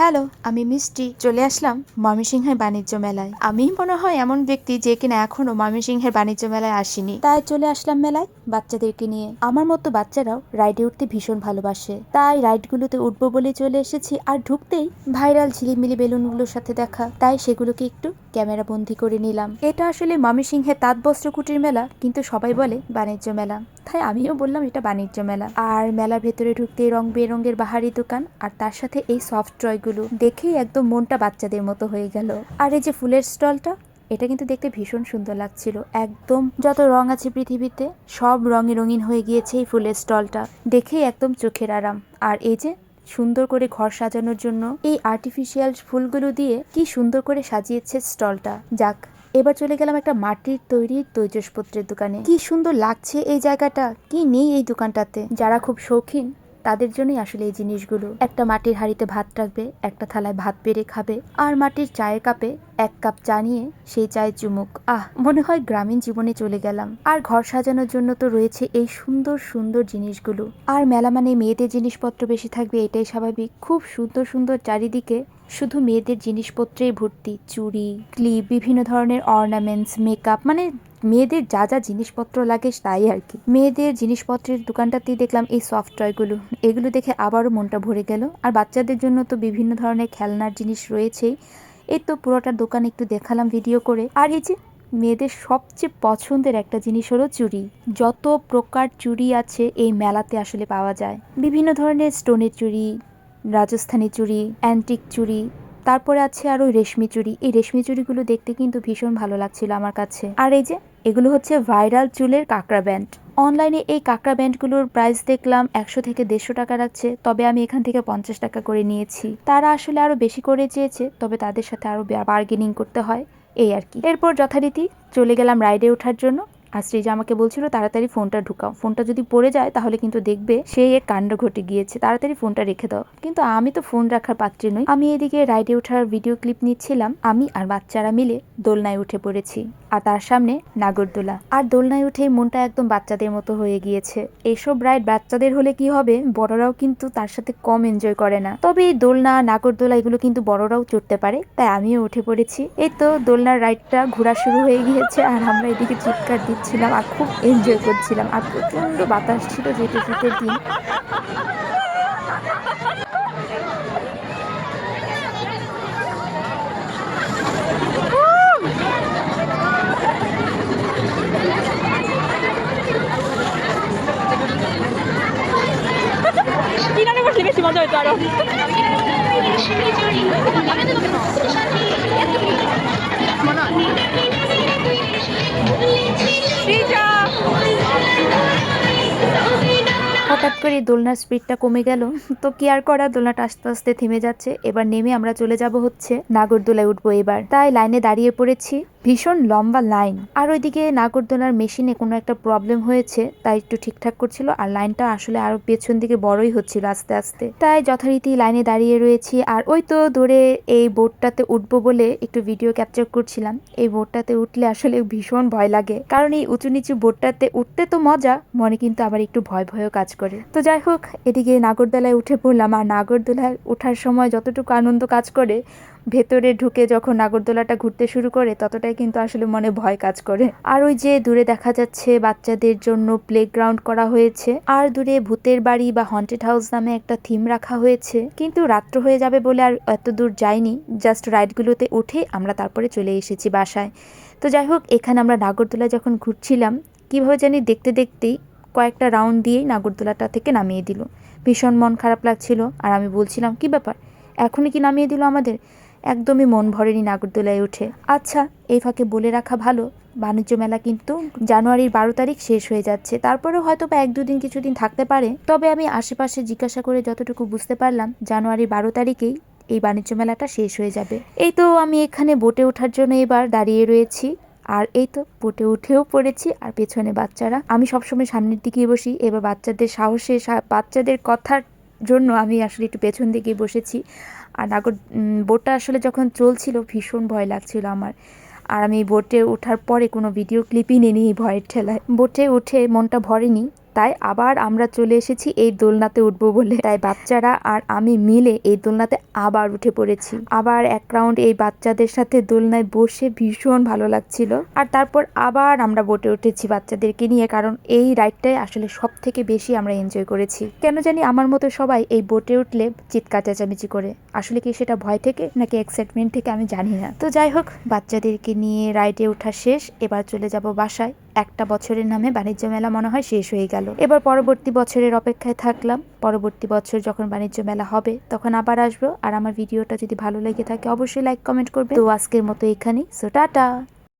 Hello, আমি মিষ্টি। চলে আসলাম ময়মনসিংহের বাণিজ্য মেলায়। আমি মনে হয় এমন ব্যক্তি যে কিনা এখনও ময়মনসিংহের বাণিজ্য মেলায় আসেনি। তাই চলে আসলাম মেলায় বাচ্চাদেরকে নিয়ে। আমার মতো বাচ্চারাও রাইডে উঠতে ভীষণ ভালোবাসে। তাই রাইডগুলোতে উঠবো বলে চলে এসেছি আর ঢুকতেই ভাইরাল ঝিলিমিলি বেলুনগুলোর সাথে দেখা। তাই সেগুলোকে একটু ক্যামেরা বন্দি করে নিলাম। এটা আসলে ময়মনসিংহের তাঁতবস্ত্র কুটির মেলা, কিন্তু সবাই বলে বাণিজ্য মেলা। তাই আমিও বললাম এটা বাণিজ্য মেলা। আর মেলার ভেতরে ঢুকতে রং বেরঙের বাহারি দোকান আর তার সাথে এই সফট টয়গুলো দেখেই একদম মনটা বাচ্চাদের মতো হয়ে গেল। আর এই যে ফুলের স্টলটা, এটা কিন্তু দেখতে ভীষণ সুন্দর লাগছিল। একদম যত রং আছে পৃথিবীতে, সব রঙে রঙিন হয়ে গিয়েছে এই ফুলের স্টলটা। দেখেই একদম চোখের আরাম। আর এই যে সুন্দর করে ঘর সাজানোর জন্য এই আর্টিফিশিয়াল ফুলগুলো দিয়ে কি সুন্দর করে সাজিয়েছে স্টলটা। যাক, এবার চলে গেলাম একটা মাটির তৈরি তৈজসপত্রের দোকানে। কি সুন্দর লাগছে এই জায়গাটা। কি নেই এই দোকানটাতে? যারা খুব শৌখিন তাদের জন্যই আসলে এই জিনিসগুলো। একটা মাটির হাঁড়িতে ভাত রাখবে, একটা থালায় ভাত বেড়ে খাবে, আর মাটির চায়ের কাপে এক কাপ চা নিয়ে সেই চায়ের চুমুক। আহ, মনে হয় গ্রামীণ জীবনে চলে গেলাম। আর ঘর সাজানোর জন্য তো রয়েছে এই সুন্দর সুন্দর জিনিসগুলো। আর মেলা মানে মেয়েদের জিনিসপত্র বেশি থাকবে, এটাই স্বাভাবিক। খুব সুন্দর সুন্দর চারিদিকে শুধু মেয়েদের জিনিসপত্রেই ভর্তি। চুড়ি, ক্লিপ, বিভিন্ন ধরনের অর্নামেন্টস মেকআপ মানে মেয়েদের যা যা জিনিসপত্র লাগে তাই আর কি। মেয়েদের জিনিসপত্রের দোকানটাতেই দেখলাম এই সফট টয়গুলো এগুলো দেখে আবারও মনটা ভরে গেল। আর বাচ্চাদের জন্য তো বিভিন্ন ধরনের খেলনার জিনিস রয়েছেই। এই তো পুরোটা দোকান একটু দেখালাম ভিডিও করে। আর এই যে মেয়েদের সবচেয়ে পছন্দের একটা জিনিস হলো চুড়ি। যত প্রকার চুড়ি আছে এই মেলাতে আসলে পাওয়া যায়। বিভিন্ন ধরনের স্টোনের চুড়ি, রাজস্থানি চুড়ি অ্যান্টিক চুড়ি, তারপরে আছে আরও রেশমি চুড়ি। এই রেশমি চুড়িগুলো দেখতে কিন্তু ভীষণ ভালো লাগছিল আমার কাছে। আর এই যে এগুলো হচ্ছে ভাইরাল চুলের কাঁকড়া ব্যান্ড। অনলাইনে এই কাঁকড়া ব্যান্ডগুলোর প্রাইস দেখলাম একশো থেকে দেড়শো টাকা রাখছে তবে আমি এখান থেকে পঞ্চাশ টাকা করে নিয়েছি। তারা আসলে আরও বেশি করে চেয়েছে, তবে তাদের সাথে আরও বার্গেনিং করতে হয়, এই আর কি। এরপর যথারীতি চলে গেলাম রাইডে ওঠার জন্য, আর শ্রীজা আমাকে বলছিল, তাড়াতাড়ি ফোনটা ঢুকাও। ফোনটা যদি পড়ে যায়, তাহলে কিন্তু দেখবে সেই এক কাণ্ড ঘটে গিয়েছে। তাড়াতাড়ি ফোনটা রেখে দাও। কিন্তু আমি তো ফোন রাখার পাত্রী নই। আমি এদিকে রাইডে ওঠার ভিডিও ক্লিপ নিচ্ছিলাম, আমি আর বাচ্চারা মিলে দোলনায় উঠে পড়েছি। আর তার সামনে নাগরদোলা। আর দোলনায় উঠে মনটা একদম বাচ্চাদের মতো হয়ে গিয়েছে। এসব রাইড বাচ্চাদের হলে কি হবে? বড়রাও কিন্তু তার সাথে কম এনজয় করে না। তবে এই দোলনা, নাগরদোলা, এগুলো কিন্তু বড়রাও চড়তে পারে। তাই আমিও উঠে পড়েছি। এই তো দোলনার রাইডটা ঘোরা শুরু হয়ে গিয়েছে আর আমরা এদিকে চিৎকার দিচ্ছিলাম আর খুব এনজয় করছিলাম। আর প্রচণ্ড বাতাস ছিল শীতের দিন। হঠাৎ করে দোলনার স্পিডটা কমে গেল, তো কি আর করা? দোলনাটা আস্তে আস্তে থেমে যাচ্ছে। এবার নেমে আমরা চলে যাব হচ্ছে নাগরদোলায় উঠবো এবার। তাই লাইনে দাঁড়িয়ে পড়েছি। ভীষণ লম্বা লাইন। আর ওইদিকে নাগরদোলার মেশিনে কোনো একটা প্রবলেম হয়েছে, তাই একটু ঠিকঠাক করছিল, আর লাইনটা আসলে আরও পেছন দিকে বড়ই হচ্ছিল আস্তে আস্তে। তাই যথারীতি লাইনে দাঁড়িয়ে রয়েছি, আর ওই তো দূরে এই বোটটাতে উঠবো বলে একটু ভিডিও ক্যাপচার করছিলাম। এই বোটটাতে উঠলে আসলে ভীষণ ভয় লাগে, কারণ এই উঁচু নিচু বোটটাতে উঠতে তো মজা, মনে কিন্তু আবার একটু ভয় ভয়ও কাজ করে। তো যাই হোক, এদিকে নাগরদোলায় উঠে পড়লাম, আর নাগরদোলায় ওঠার সময় যতটুকু আনন্দ কাজ করে ভেতরে ঢুকে যখন নাগরদোলাটা ঘুরতে শুরু করে, ততটাই কিন্তু আসলে মনে ভয় কাজ করে। আর ওই যে দূরে দেখা যাচ্ছে বাচ্চাদের জন্য প্লেগ্রাউন্ড করা হয়েছে, আর দূরে ভূতের বাড়ি বা হন্টেড হাউস নামে একটা থিম রাখা হয়েছে। কিন্তু রাত্র হয়ে যাবে বলে আর এত দূর যাইনি জাস্ট রাইডগুলোতে উঠে আমরা তারপরে চলে এসেছি বাসায়। তো যাই হোক, এখানে আমরা নাগরদোলা যখন ঘুরছিলাম, কীভাবে জানি দেখতে দেখতেই কয়েকটা রাউন্ড দিয়েই নাগরদোলাটা থেকে নামিয়ে দিল। ভীষণ মন খারাপ লাগছিল, আর আমি বলছিলাম, কি ব্যাপার? এখনই কি নামিয়ে দিল আমাদের? একদমই মন ভরেনি নাগরদোলায় উঠে। আচ্ছা এই ফাঁকে বলে রাখা ভালো। বাণিজ্য মেলা কিন্তু জানুয়ারির বারো তারিখ শেষ হয়ে যাচ্ছে। তারপরেও হয়তো বা এক দুদিন কিছুদিন থাকতে পারে। তবে আমি আশেপাশে জিজ্ঞাসা করে যতটুকু বুঝতে পারলাম, জানুয়ারির বারো তারিখেই এই বাণিজ্য মেলাটা শেষ হয়ে যাবে। এই তো আমি এখানে বোটে ওঠার জন্য এবার দাঁড়িয়ে রয়েছি। আর এই তো বোটে উঠেও পড়েছি। আর পেছনে বাচ্চারা। আমি সবসময় সামনের দিকেই বসি। এবার বাচ্চাদের সাহসে বাচ্চাদের কথার জন্য আমি আসলে একটু পেছন দিকেই বসেছি। আর নাগর বোটটা আসলে যখন চলছিল ভীষণ ভয় লাগছিল আমার। আর আমি বোটে ওঠার পরে কোনো ভিডিও ক্লিপই নিইনি ভয়ের ঠেলায়। বোটে উঠে মনটা ভরেনি। তাই আবার আমরা চলে এসেছি এই দোলনাতে উঠবো বলে। তাই বাচ্চারা আর আমি মিলে এই দোলনাতে আবার উঠে পড়েছি। আবার এক রাউন্ড এই বাচ্চাদের সাথে দোলনায় বসে ভীষণ ভালো লাগছিল। আর তারপর আবার আমরা বোটে উঠেছি বাচ্চাদেরকে নিয়ে, কারণ এই রাইডটাই আসলে সব থেকে বেশি আমরা এনজয় করেছি। কেন জানি আমার মতো সবাই এই বোটে উঠলে চিৎকার চেঁচামেচি করে। আসলে কি সেটা ভয় থেকে নাকি এক্সাইটমেন্ট থেকে আমি জানি না। তো যাই হোক, বাচ্চাদেরকে নিয়ে রাইডে ওঠা শেষ। এবার চলে যাব বাসায়। একটা বছরের নামে বাণিজ্য মেলা মনে হয় শেষ হয়ে গেল। এবার পরবর্তী বছরের অপেক্ষায় থাকলাম। পরবর্তী বছর যখন বাণিজ্য মেলা হবে, তখন আবার আসব। আর আমার ভিডিওটা যদি ভালো লেগে থাকে, অবশ্যই লাইক কমেন্ট করবে তো আজকের মতো এখানেই। So tata